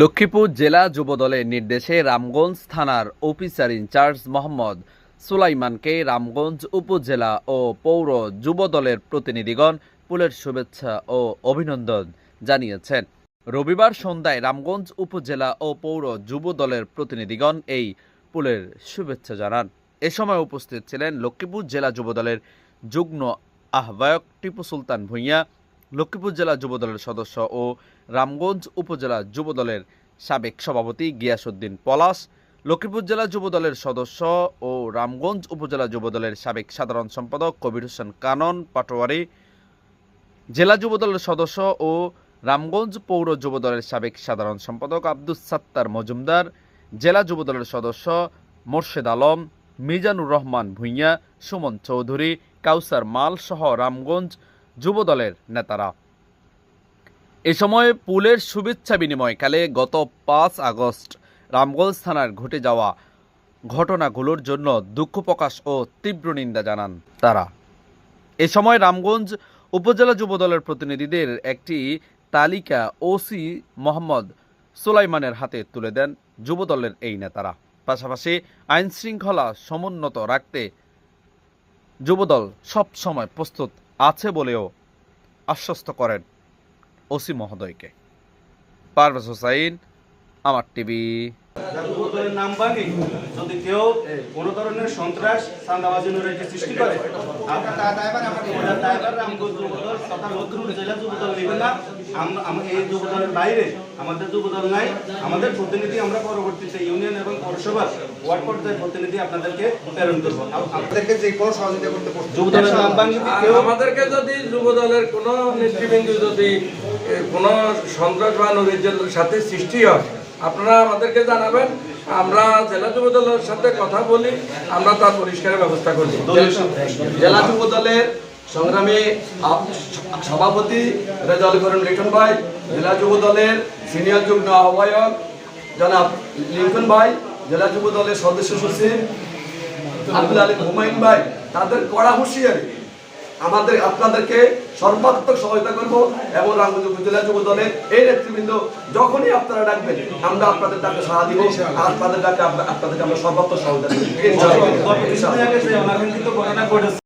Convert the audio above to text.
লক্ষ্মীপুর জেলা যুবদলের নির্দেশে রামগঞ্জ থানার অফিসার ইনচার্জ মোহাম্মদ সুলাইমানকে রামগঞ্জ উপজেলা ও পৌর যুবদলের প্রতিনিধিগণ পুলের শুভেচ্ছা ও অভিনন্দন জানিয়েছেন। রবিবার সন্ধ্যায় রামগঞ্জ উপজেলা ও পৌর যুবদলের প্রতিনিধিগণ এই পুলের শুভেচ্ছা জানান। এ সময় উপস্থিত ছিলেন লক্ষ্মীপুর জেলা যুবদলের যুগ্ম আহ্বায়ক টিপু সুলতান ভূঁইয়া লক্ষ্মীপুর জেলা যুবদলের সদস্য ও রামগঞ্জ উপজেলা যুবদলের সাবেক সভাপতি গিয়াসউদ্দিন পলাশ। লক্ষ্মীপুর জেলা যুবদলের সদস্য ও রামগঞ্জ উপজেলা যুবদলের সাবেক সাধারণ সম্পাদক কবির হোসেন কানন পাটোয়ারি। জেলা যুবদলের সদস্য ও রামগঞ্জ পৌর যুবদলের সাবেক সাধারণ সম্পাদক আব্দুস সাত্তার মজুমদার। জেলা যুবদলের সদস্য মোর্শেদ আলম, মিজানুর রহমান ভূঁইয়া, সুমন চৌধুরী, কাউসার মাল সহ রামগঞ্জ যুবদলের নেতারা। এ সময় পুলের শুভেচ্ছা বিনিময়কালে গত পাঁচ আগস্ট রামগঞ্জ থানার ঘটে যাওয়া ঘটনাগুলোর জন্য দুঃখ প্রকাশ ও তীব্র নিন্দা জানান তারা। এ সময় রামগঞ্জ উপজেলা যুবদলের প্রতিনিধিদের একটি তালিকা ওসি মোহাম্মদ সুলাইমানের হাতে তুলে দেন যুবদলের এই নেতারা। পাশাপাশি আইনশৃঙ্খলা সমুন্নত রাখতে যুবদল সব সময় প্রস্তুত বলেও আশ্বস্ত করেন ওসি মহোদয়কে। পারভেজ হোসাইন আমার টিভি। যুবদলের নাম ভাঙি যদি কেউ কোনো ধরনের সন্ত্রাস সৃষ্টি করে এই যুবদলের বাইরে আমাদের যুবদল নাই। আমাদের প্রতিনিধি আমরা পরবর্তীতে ইউনিয়ন এবং পৌরসভার ওয়ার্ড পর্যায়ে প্রতিনিধি আপনাদেরকে প্রেরণ করব। আপনাদেরকে যে কোনো সহযোগিতা করতে প্রস্তুত। যুবদলের নাম ভাঙি আমাদেরকে যদি যুব দলের কোনো নেতৃবৃন্দ যদি কোনো সন্ত্রাস বা সাথে সৃষ্টি হয় আপনারা আমাদেরকে জানাবেন, আমরা জেলা যুব দলের সাথে কথা বলি, আমরা তার পরিষ্কারের ব্যবস্থা করছি জেলা যুব দলের সংগ্রামী সভাপতি রেজাউল করিম লিটন ভাই, জেলা যুব দলের সিনিয়র যুগ্ম আহ্বায়ক জনাব লিটন ভাই, জেলা যুব দলের সদস্য সচিব আব্দুল আলী হুমায়ুন ভাই, তাদের কড়া হুঁশিয়ারি। আমাদের আপনাদেরকে সর্বাত্মক সহায়তা করব এবং রামগঞ্জ উপজেলা যুব দলের এই নেতৃবৃন্দ যখনই আপনারা ডাকবেন আমরা আপনাদের ডাকে সাড়া দিব আপনাদের ডাকে আপনাদেরকে আমরা সর্বাত্মক সহায়তা করব।